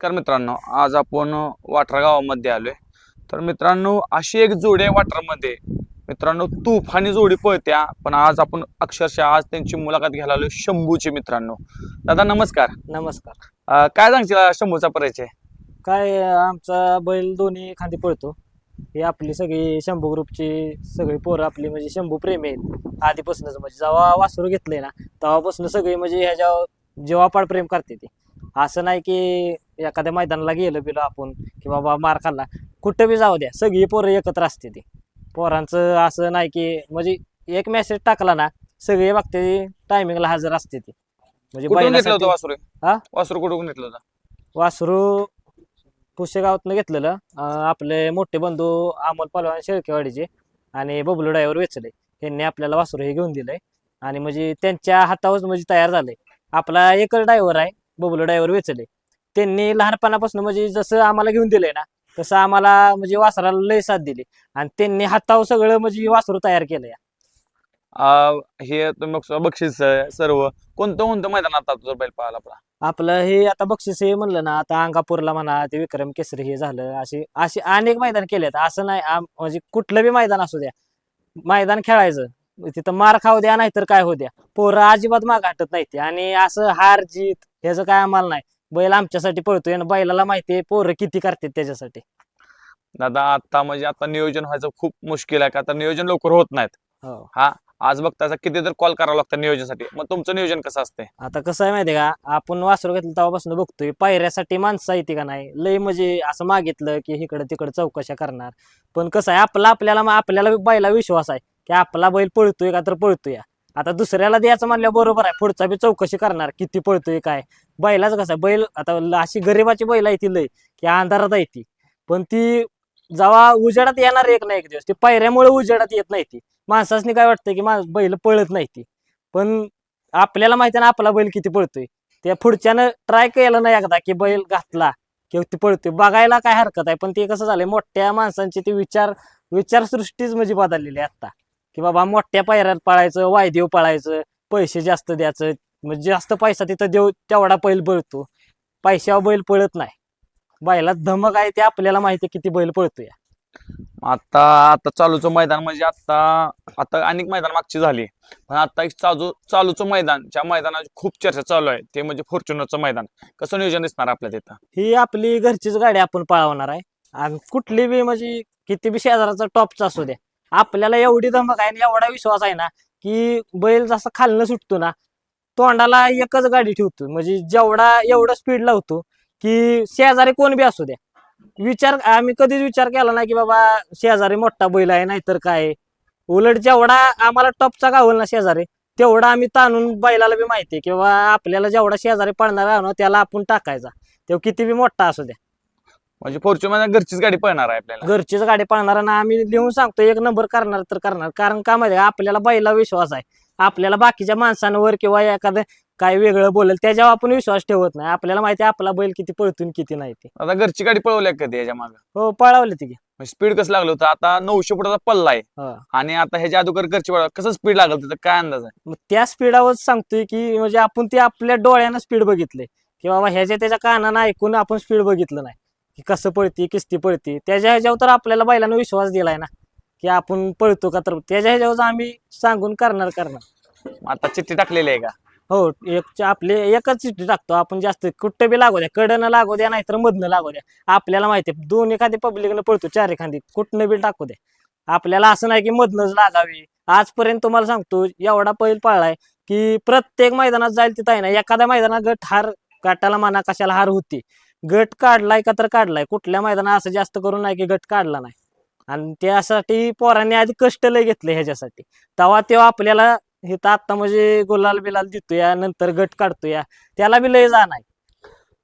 नमस्कार मित्रांनो आज आपण वाठरा गावामध्ये आलोय. तर मित्रांनो अशी एक जोडी आहे वाठरामध्ये. मित्रांनो तुफानी जोडी पळत्या पण आज आपण अक्षरशः आज त्यांची मुलाखत घ्यायला आलोय शंभूची मित्रांनो. दादा नमस्कार. नमस्कार. अं, काय सांगशील शंभूचा परिचय? काय आमचा बैल दोन्ही खांदी पळतो. ही आपली सगळी शंभू ग्रुपची सगळी पोरं आपली म्हणजे शंभू प्रेमी आहेत. आधीपासूनच म्हणजे जेव्हा वासरू घेतलंय ना तेव्हापासून सगळी म्हणजे ह्याच्या जीवापाड प्रेम करते ती. असं नाही की एखाद्या मैदानाला गेलो बिलो आपण की बाबा मार खाल्ला. कुठं बी जाऊ द्या सगळी पोरं एकत्र असते ती. पोरांचं असं नाही की म्हणजे एक मेसेज टाकला ना सगळे बघते टायमिंगला हजर असते ती. म्हणजे कुठून घेतलं होतं बैलासाठी- वासरू? हा? वासरू कुठून घेतलं होतं? वासरू पुसेगावातनं घेतलेलं. अं, आपले मोठे बंधू अमोल पलवान शेळकेवाडीचे आणि बबलू ड्रायव्हर वेचले. यांनी आपल्याला वासरू हे घेऊन दिलंय. आणि म्हणजे त्यांच्या हातावर म्हणजे तयार झालंय. आपला एकच ड्रायव्हर आहे बबलू ड्रायव्हर वेचले. त्यांनी लहानपणापासून म्हणजे जसं आम्हाला घेऊन दिलंय ना तसं आम्हाला म्हणजे वासराला लय साथ दिली. आणि त्यांनी हातावर सगळं म्हणजे वासरू तयार केलंय. अं, हे तुम्ही बक्षीस आहे सर्व. कोणतं कोणतं मैदान आता तुझं बैल पाहायला आपला? आपलं हे आता बक्षीस हे म्हणलं ना आता अंगापूरला म्हणा ते विक्रम केसरी हे झालं असे असे अनेक मैदान केलेत. असं नाही आम- म्हणजे कुठलं बी मैदान असू द्या. मैदान खेळायचं. तिथं मार खाऊ द्या नाहीतर काय होऊ द्या. पोरं अजिबात माग हटत नाही ते आणि असं हार जीत ह्याचं काय आम्हाला नाही. बैल आमच्यासाठी पळतोय आणि बैलाला माहितीये पोरं किती करतात त्याच्यासाठी. दादा आता म्हणजे आता नियोजन व्हायचं खूप मुश्किल आहे का आता नियोजन लवकर होत नाहीत. हो. आज बघता किती तर कॉल करावं लागतं नियोजनासाठी. मग तुमचं नियोजन कसं असते आता कसं आहे माहितीये का आपण वासरू घेतलं तेव्हापासून बघतोय पायऱ्यासाठी माणसं येते का नाही लय म्हणजे असं मागितलं की इकडं तिकडं चौकशा करणार. पण कसं आहे आपला आपल्याला आपल्याला बैला विश्वास आहे की आपला बैल पळतोय का तर पळतोय. आता दुसऱ्याला द्यायचं म्हणल्या बरोबर आहे. पुढचा बी चौकशी करणार किती पळतोय काय. बैलाच कसं आहे बैल आता अशी गरीबाची बैल आहे ती लय की अंधारात आहे ती. पण ती जेव्हा उजेडात येणार एक ना एक दिवस ती पायऱ्यामुळे उजेडात येत नाही ती. माणसासनी काय वाटतं की मा बैल पळत नाही ती. पण आपल्याला माहिती आहे ना आपला बैल किती पळतोय. त्या पुढच्यानं ट्राय केलं नाही एकदा की बैल घातला किंवा ती पळतोय. बघायला काय हरकत आहे पण ते कसं झालंय मोठ्या माणसांची ते विचार विचारसृष्टीच म्हणजे बदललेली आहे आता की बाबा मोठ्या पायऱ्यात पळायचं वायदेव पळायचं पैसे जास्त द्यायचं म्हणजे जास्त पैसा तिथं देऊ तेवढा बैल पळतो. पैशावर बैल पळत नाही. बैला धमक आहे ते आपल्याला माहिती आहे किती बैल पळतोय. आता आता चालूचं मैदान म्हणजे आता आता अनेक मैदान मागची झाली. पण आता एक चालू चालूचं मैदान ज्या मैदानाची खूप चर्चा चालू आहे ते म्हणजे फॉर्च्युनरचं मैदान. कसं नियोजन दिसणार आपल्या तिथं? ही आपली घरचीच गाडी आपण पळवणार आहे. आणि कुठली बी म्हणजे किती बी शेजाराचा टॉपचा असू द्या. आपल्याला एवढी धमक आहे आणि एवढा विश्वास आहे ना की बैल जसा खालनं सुटतो ना तोंडाला एकच गाडी ठेवतो. म्हणजे जेवढा एवढा स्पीड लावतो की शेजारी कोण बी असू द्या. विचार आम्ही कधीच विचार केला नाही की बाबा शेजारी मोठा बैल आहे नाहीतर काय उलट जेवढा आम्हाला टॉपचा गावल ना शेजारी तेवढा आम्ही ताणून बैलाला बी माहिती आहे की बाबा आपल्याला जेवढा शेजारी पडणार आहे ना त्याला आपण टाकायचा. तेव्हा किती बी मोठा असू द्या. म्हणजे फॉर्च्युनर घरचीच गाडी पळणार आहे आपल्याला. घरचीच गाडी पळणार ना आम्ही लिहून सांगतो एक नंबर करणार तर करणार. कारण का माहिती? आपल्याला बैला विश्वास आहे. आपल्याला बाकीच्या माणसांवर किंवा एखादं काय वेगळं बोलेल त्याच्यावर आपण विश्वास ठेवत नाही. आपल्याला माहिती आहे आपला बैल किती पळतून किती नाही ते. आता घरची गाडी पळवली आहे कधी याच्या मागे? हो पळवले ती स्पीड कसं लागलं होतं? आता नऊशे फुटाचा पल्ला आहे. आणि आता ह्याच्या अगोदर घरची पळवा कसं स्पीड लागलं तिथं? काय अंदाज आहे? मग त्या स्पीडावर सांगतोय की म्हणजे आपण ते आपल्या डोळ्यानं स्पीड बघितले की बाबा ह्याच्या त्याच्या कानानं ऐकून आपण स्पीड बघितलं नाही. की कसं पळती किस्ती पळती त्याच्या ह्याच्यावर तर आपल्याला बैलानं विश्वास दिलाय ना. की आपण पळतो का तर त्याच्या ह्याच्यावर आम्ही सांगून करणार करणार. आता चिठ्ठी टाकलेली आहे का? हो एक आपले एकच चिठ्ठी टाकतो. आपण जास्त कुठं बी लागू द्या कडनं लागू द्या नाहीतर मधनं लागू द्या. आपल्याला माहिती आहे दोन एखादी पब्लिकनं पळतो चार एखादी कुठनं बी टाकू द्या. आपल्याला असं नाही की मधनच लागावी. आजपर्यंत तुम्हाला सांगतो एवढा पैल पळलाय की प्रत्येक मैदानात जाईल तिथं आहे ना एखाद्या मैदानात गट हार गटाला म्हणा कशाला हार होती. गट काढलाय का तर काढलाय. कुठल्या मैदानात असं जास्त करून नाही की गट काढला नाही. आणि त्यासाठी पोरांनी आधी कष्ट लय घेतले ह्याच्यासाठी. तेव्हा तेव्हा आपल्याला हे तर आता म्हणजे गुलाल बिलाल देतोया नंतर गट काढतोया. त्याला बी लय जाण आहे.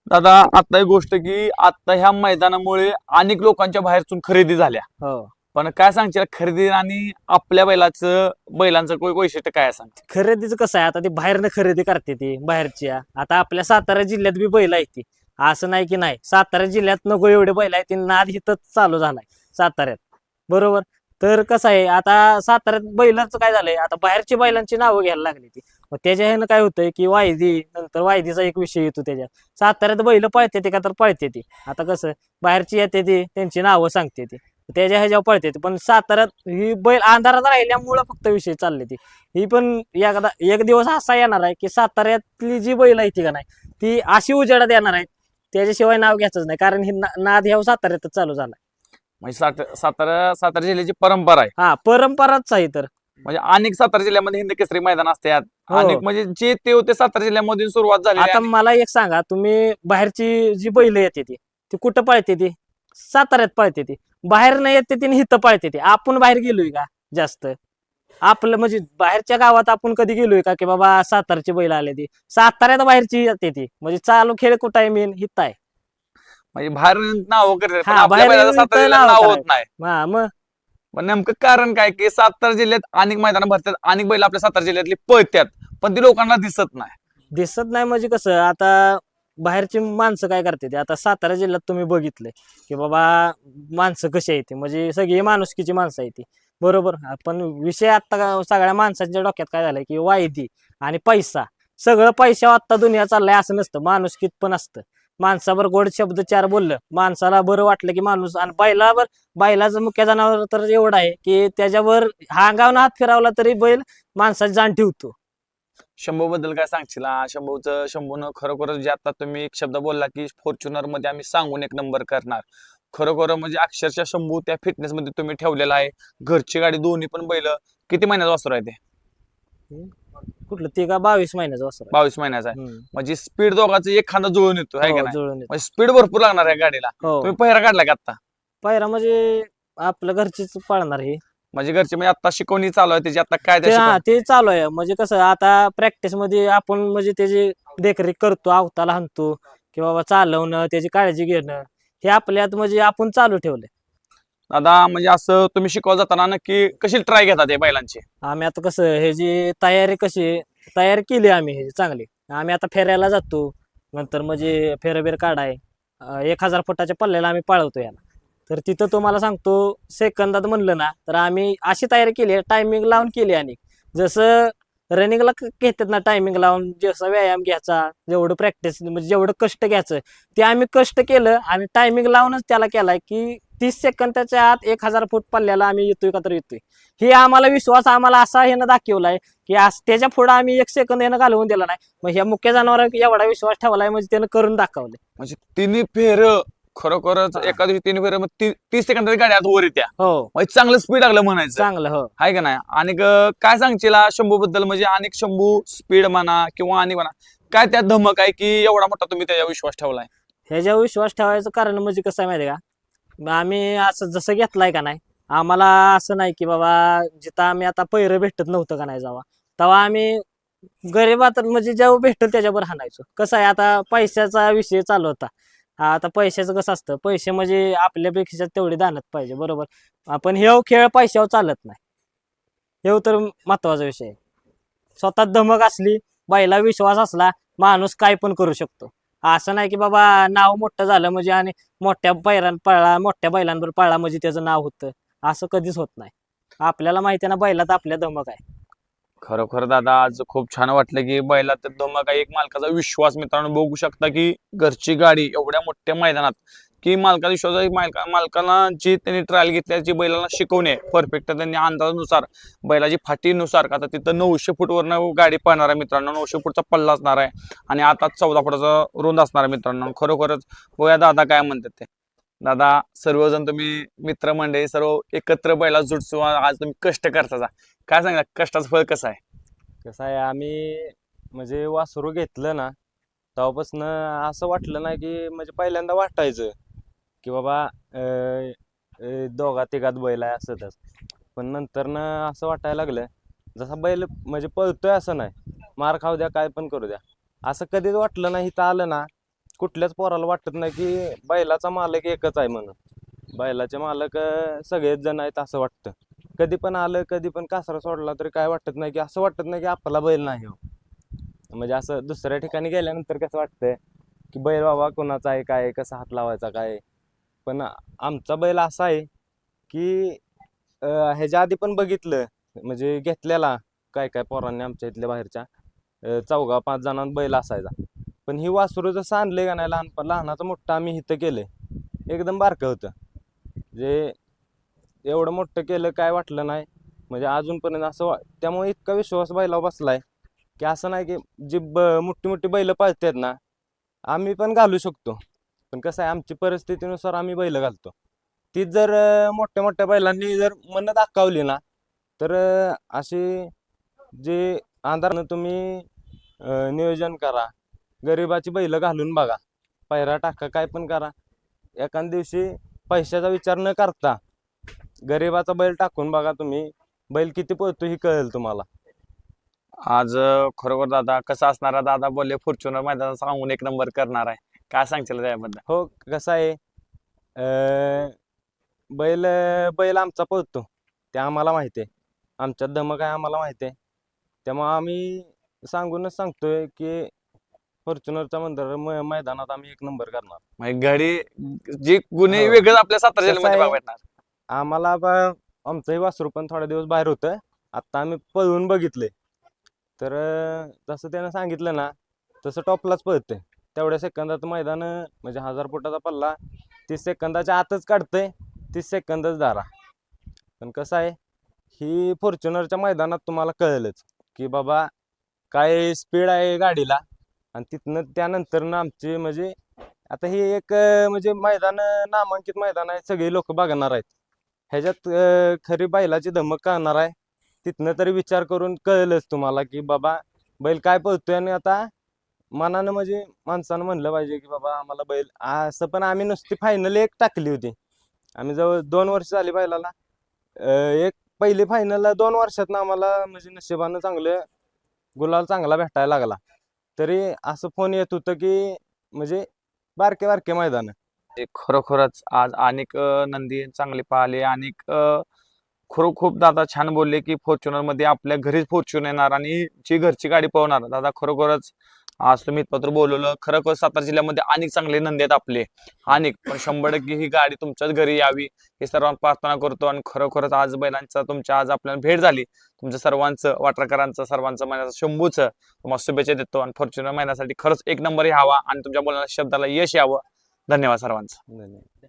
दादा आता एक गोष्ट की आता ह्या मैदानामुळे अनेक लोकांच्या बाहेरतून खरेदी झाल्या. हो. पण काय सांगशील खरेदी आणि आपल्या बैलाचं बैलांचं कोई वैशिष्ट्य काय आहे सांग खरेदीचं कसं आहे? आता ती बाहेरनं खरेदी करते ती बाहेरची. आता आपल्या सातारा जिल्ह्यात बी बैल आहे ती. असं नाही की नाही. सातारा जिल्ह्यात नको एवढे बैल आहे ती नाद हिथंच चालू झालाय साताऱ्यात. बरोबर? तर कसं आहे आता साताऱ्यात बैलांचं काय झालंय आता बाहेरची बैलांची नावं घ्यायला लागली ती. मग त्याच्या ह्यानं काय होतंय की वायदी नंतर वायदीचा एक विषय येतो त्याच्यात. साताऱ्यात बैल पळते ते का तर पळते ती. आता कसं बाहेरची येते ती त्यांची नावं सांगते ती. त्याच्या ह्याच्यावर पळते ती. पण साताऱ्यात ही बैल अंधारात राहिल्यामुळं फक्त विषय चालले ती. ही पण एकदा एक दिवस असा येणार आहे की साताऱ्यातली जी बैल आहे ती का नाही ती अशी उजेडात येणार आहे त्याच्याशिवाय नाव घ्यायचंच नाही. कारण ही ना- नाद ह्या साताऱ्यातच चालू झाला म्हणजे सात सातारा सातारा जिल्ह्याची परंपरा आहे. हा परंपराच आहे तर. म्हणजे अनेक सातारा जिल्ह्यामध्ये हिंद केसरी मैदान असतात हो. अनेक म्हणजे जे ते होते सातारा जिल्ह्यामधून सुरुवात झाली आता मला एक सांगा तुम्ही बाहेरची जी बैल येते ती ती कुठं पळते ती? साताऱ्यात पळते ती. बाहेर नाही येते ती आणि इथं पळते ती. आपण बाहेर गेलोय का जास्त? आपलं म्हणजे बाहेरच्या गावात आपण कधी गेलोय का की बाबा सातारची बैल आले ती? साताऱ्यात बाहेरची येते ती. म्हणजे चालू खेळ कुठं आहे मेन हित आहे. म्हणजे बाहेर नाव वगैरे पण हा, आपल्या बाहेर नाव नाव होत करायचं. नाही. हा मग? पण नेमकं कारण काय की सातारा जिल्ह्यात अनेक मैदान भरतात अनेक बैल आपल्या सातारा जिल्ह्यातली पळतात पण ती लोकांना दिसत नाही. दिसत नाही म्हणजे कसं आता बाहेरची माणसं काय करते ते? आता सातारा जिल्ह्यात तुम्ही बघितलंय की बाबा माणसं कशी आहे ती? म्हणजे सगळी माणुसकीची माणसं आहे ती. बरोबर. पण विषय आता सगळ्या माणसाच्या डोक्यात काय झालंय की वायदी आणि पैसा. सगळं पैसा आता दुनिया चाललाय असं नसतं. माणूस कित पण असतं. माणसावर गोड शब्द चार बोललं. माणसाला बरं वाटलं की माणूस आणि बैलावर बैलाचं मुख्य जनावर तर एवढं आहे की त्याच्यावर हा हात फिरावला तरी बैल माणसाची जाण ठेवतो. शंभू बद्दल काय सांगशील? हा, शंभूचं शंभूनं खरोखरच जे आता तुम्ही एक शब्द बोलला की फॉर्च्युनरमध्ये आम्ही सांगून एक नंबर करणार. खरोखर म्हणजे अक्षरशः शंभू त्या फिटनेस मध्ये तुम्ही ठेवलेला आहे. घरची गाडी दोन्ही पण बैल किती महिन्याचा वासर आहे ते? कुठलं? ते का बावीस महिन्याचं असं बावीस महिन्याचा आहे. म्हणजे स्पीड दोघांचं एक खांदा जुळून येतो आहे का नाही? जुळून येतं. म्हणजे स्पीड भरपूर लागणार आहे गाडीला. हो. तुम्ही पहिरा काढला का आता पायरा म्हणजे आपलं घरचीच पाळणार हे. म्हणजे घरचे म्हणजे आता शिकवणी चालू आहे त्याची आता काय ते त्या हा शिकवणी? ते चालू आहे. म्हणजे कसं आता प्रॅक्टिसमध्ये आपण म्हणजे त्याची देखरेख करतो अवताला हाणतो की बाबा चालवणं त्याची काळजी घेणं. हे आपल्यात म्हणजे आपण चालू ठेवलंय. दादा म्हणजे असं तुम्ही शिकवत जाताना नक्की कशी ट्राय घेतात हे बैलांची? आम्ही आता कसं हे जी तयारी कशी तयारी केली आम्ही हे चांगली. आम्ही आता फेऱ्याला जातो नंतर म्हणजे फेरबेर काढाय एक हजार फुटाच्या पल्ल्याला आम्ही पाळवतो याला. तर तिथं तुम्हाला सांगतो सेकंदात म्हणलं ना तर आम्ही अशी तयारी केली टायमिंग लावून केली आणि जसं रनिंगला घेतात ना टायमिंग लावून जसा व्यायाम घ्यायचा जेवढं प्रॅक्टिस म्हणजे जेवढं कष्ट घ्यायचं ते आम्ही कष्ट केलं आणि टायमिंग लावूनच त्याला केलाय की तीस सेकंदाच्या आत एक हजार फूट पल्ल्याला आम्ही येतोय का तर येतोय. हे आम्हाला विश्वास आम्हाला असा ह्यानं दाखवलाय की आज त्याच्या पुढे आम्ही एक सेकंद यानं घालवून दिला नाही. मग ह्या मुख्य जनावरांवर एवढा विश्वास ठेवलाय म्हणजे त्यानं करून दाखवलं म्हणजे तिन्ही फेर खरोखरच. एका दिवशी तिन्ही फेर तीस सेकंदाची गाडी आता वर येत्या. हो. म्हणजे चांगलं स्पीड लागलं म्हणायचं. चांगलं हो. आहे का नाही? आणि ग- काय सांगशील शंभू बद्दल म्हणजे अनेक शंभू स्पीड म्हणा किंवा आणि म्हणा काय त्यात धमक आहे की एवढा मोठा तुम्ही त्याच्यावर विश्वास ठेवलाय? ह्याच्यावर विश्वास ठेवायचं कारण म्हणजे कसं आहे माहिती आहे का? मग आम्ही असं जसं घेतलाय का नाही आम्हाला असं नाही की बाबा जिथं आम्ही आता पैरं भेटत नव्हतं का नाही जावा तेव्हा आम्ही गरीबात म्हणजे जेव्हा भेटल त्याच्यावर हाणायचो. कसं आहे आता पैशाचा विषय चालू होता. हा, आता पैशाचं कसं असतं? पैसे म्हणजे आपल्यापेक्षा तेवढे दानत पाहिजे बरोबर? आपण हे खेळ पैशावर चालत नाही. हे तर महत्त्वाचा विषय आहे. स्वतः धमक असली बैला विश्वास असला माणूस काय पण करू शकतो. असं नाही की बाबा नाव मोठं झालं म्हणजे आणि मोठ्या बैलां पळला मोठ्या बैलांवर पळला म्हणजे त्याचं नाव होतं. असं कधीच होत नाही. आपल्याला माहिती आहे ना बैलात आपल्या धमक आहे. खरोखर दादा आज खूप छान वाटलं की बैला तर धमक एक मालकाचा विश्वास मित्रांनो बघू शकता की घरची गाडी एवढ्या मोठ्या मैदानात की मालकाचा विश्वास मालका मालकाला जी त्यांनी ट्रायल घेतली जी बैलाला शिकवणे परफेक्ट त्यांनी अंदाजानुसार बैलाची फाटीनुसार का आता तिथं नऊशे फूटवरनं गाडी पाहणार आहे मित्रांनो नऊशे फूटचा पल्ला असणार आहे आणि आता चौदा फुटाचा रुंद असणार आहे मित्रांनो खरोखरच बघूया दादा काय म्हणतात ते? दादा सर्वजण तुम्ही मित्रमंडळी सर्व एकत्र बैला जुटसू आज तुम्ही कष्ट करता काय सांगा कष्टाचं फळ कसं आहे? कसं आहे आम्ही म्हणजे वासरू घेतलं ना तेव्हापासून असं वाटलं ना की म्हणजे पहिल्यांदा वाटायचं की बाबा दोघा तिघात बैल आहे असं तसं. पण नंतर ना असं वाटायला लागलं जसा बैल म्हणजे पळतोय असं नाही मार खाऊ द्या काय पण करू द्या. असं कधीच वाटलं नाही इथं आलं ना कुठल्याच पोराला वाटत नाही की बैलाचा मालक एकच आहे म्हणून. बैलाचे मालक सगळेच जण आहेत असं वाटतं. कधी पण आलं कधी पण कासरा सोडला तरी काय वाटत नाही की असं वाटत नाही की आपला बैल नाही हो. म्हणजे असं दुसऱ्या ठिकाणी गेल्यानंतर कसं वाटतंय की बैल बाबा कोणाचा आहे काय कसा हात लावायचा काय पण आमचा बैल असा आहे की ह्याच्या आधी पण बघितलं म्हणजे घेतलेला काय काय पोरांनी आमच्या इथल्या बाहेरच्या चौघा पाच जणांना बैल असायचा. पण ही वासरू जसं आणले का नाही लहानपण लहानाचं मोठं आम्ही इथं केलंय. एकदम बारकं होतं. जे एवढं मोठं केलं काय वाटलं नाही. म्हणजे अजूनपर्यंत असं वा त्यामुळे इतका विश्वास बैलावर आहे की असं नाही की जी ब मोठी मोठी बैलं पाळतात ना आम्ही पण घालू शकतो. पण कसं आहे आमची परिस्थितीनुसार आम्ही बैलं घालतो. तीच जर मोठ्या मोठ्या बैलांनी जर मन दाखवली ना तर अशी जे आधारनं तुम्ही नियोजन करा. गरिबाची बैल घालून बघा. पैरा टाका काय पण करा. एखाद दिवशी पैशाचा विचार न करता गरिबाचा बैल टाकून बघा तुम्ही. बैल किती पळतो ही कळेल तुम्हाला. आज खरोखर दादा कसं असणार? आहे? दादा बोलले फॉर्च्युनर मैदानात सांगून एक नंबर करणार आहे. काय सांगशील त्याबद्दल? हो कसं आहे अं, बैल बैल आमचा पळतो. ते आम्हाला माहिती आहे. आमच्यात धमक आहे आम्हाला माहिती आहे. त्यामुळे आम्ही सांगूनच सांगतोय की फॉर्च्युनरच्या मंदिर मैदानात आम्ही एक नंबर करणार. म्हणजे घरी जे गुन्हे हो. वेगळं आपल्या सातारा कसं जिल्ह्यामध्ये आहे? बघा भेटणार. आम्हाला ब- आमचंही वासरू पण थोड्या दिवस बाहेर होतं. आत्ता आम्ही पळवून बघितले. तर अं, जसं त्यानं सांगितलं ना तसं टॉपलाच पळतंय. तेवढ्या सेकंदात मैदान अं, म्हणजे हजार फुटाचा पल्ला तीस सेकंदाच्या आतच काढतंय तीस सेकंदच दारा पण कसं आहे ही फॉर्च्युनरच्या मैदानात तुम्हाला कळेलच की बाबा काय स्पीड आहे गाडीला. आणि तिथनं त्यानंतर आमचे म्हणजे आता हे एक म्हणजे मैदान नामांकित मैदान आहे. सगळे लोक बघणार आहेत. ह्याच्यात खरी बैलाची धमक करणार आहे. तिथनं तरी विचार करून कळलंच तुम्हाला की बाबा बैल काय पळतोय आणि आता मनानं म्हणजे माणसानं म्हणलं पाहिजे की बाबा आम्हाला बैल असं पण आम्ही नुसती फायनल एक टाकली होती. आम्ही जवळ दोन वर्ष झाली बैलाला. एक पहिली फायनलला दोन वर्षातनं आम्हाला म्हणजे नशिबानं चांगलं गुलाल चांगला भेटायला लागला. तरी असं फोन येत होतं की म्हणजे बारके बारके मैदान. ते खरोखरच आज अनेक नंदी चांगले पाहिले अनेक खरो खूप दादा छान बोलले की फॉर्च्युनरमध्ये आपल्या घरीच फॉर्च्युनर येणार आणि जी घरची गाडी पवणार दादा खरोखरच आज तुम्ही पत्र बोलवलं खरोखर सातारा जिल्ह्यामध्ये अनेक चांगले नंदी आहेत आपले. अनेक पण शंभर टक्के ही गाडी तुमच्याच घरी यावी हे सर्वांना प्रार्थना करतो आणि खरोखरच आज बैलांचा तुमच्या आज आपल्याला भेट झाली. तुमच्या सर्वांचं वाटरकरांचं सर्वांचं महिन्याचं शंभूचं तुम्हाला शुभेच्छा देतो आणि फॉर्च्युनर महिन्यासाठी खरंच एक नंबर यावा आणि तुमच्या बोलण्याच्या शब्दाला यश यावं. धन्यवाद सर्वांचं. धन्यवाद.